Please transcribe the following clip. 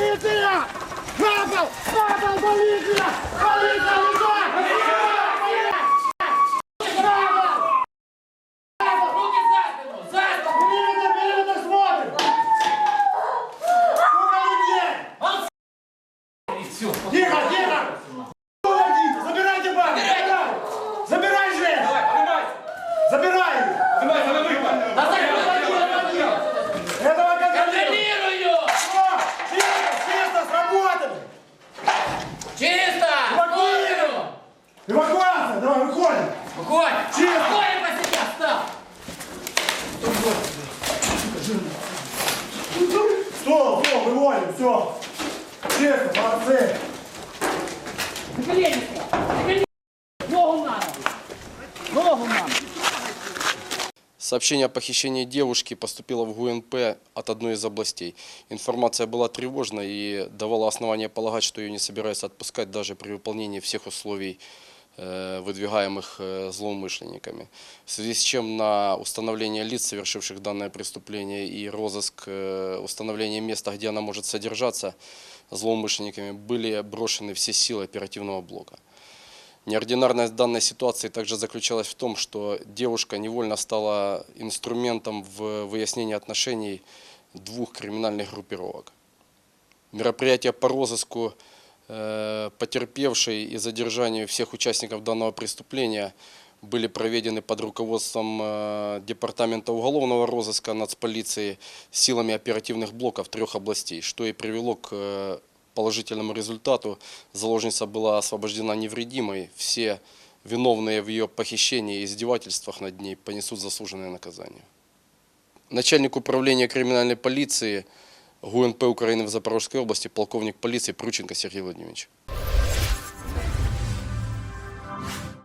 Поліція! Напал! Напал! Поліція! Поліція! Руки за спину! За спину! Периметр, периметр смотрим! Сколько людей? И все. Тихо, тихо! Уходите, забирайте банк! Забирай! Забирай же! Давай, поднимайся! Забирай ее! Поднимайся Эвакуация! Давай, выходим! Выходь! Чисто! Выходим по себе! Став! Стол, стол, выводим, все! Чисто, молодцы! На колени! На колени! Ногу на ногу! Ногу на ногу! Сообщение о похищении девушки поступило в ГУНП от одной из областей. Информация была тревожной и давала основания полагать, что ее не собираются отпускать даже при выполнении всех условий, э, выдвигаемых э, злоумышленниками. В связи с чем на установление лиц, совершивших данное преступление, и розыск э, установления места, где она может содержаться злоумышленниками, были брошены все силы оперативного блока. Неординарность данной ситуации также заключалась в том, что девушка невольно стала инструментом в выяснении отношений двух криминальных группировок. Мероприятия по розыску э, потерпевшей и задержанию всех участников данного преступления были проведены под руководством э, Департамента уголовного розыска нацполиции силами оперативных блоков трех областей, что и привело к э, положительному результату. Заложница была освобождена невредимой. Все виновные в ее похищении и издевательствах над ней понесут заслуженное наказание. Начальник управления криминальной полиции ГУНП Украины в Запорожской области, полковник полиции Прученко Сергей Владимирович.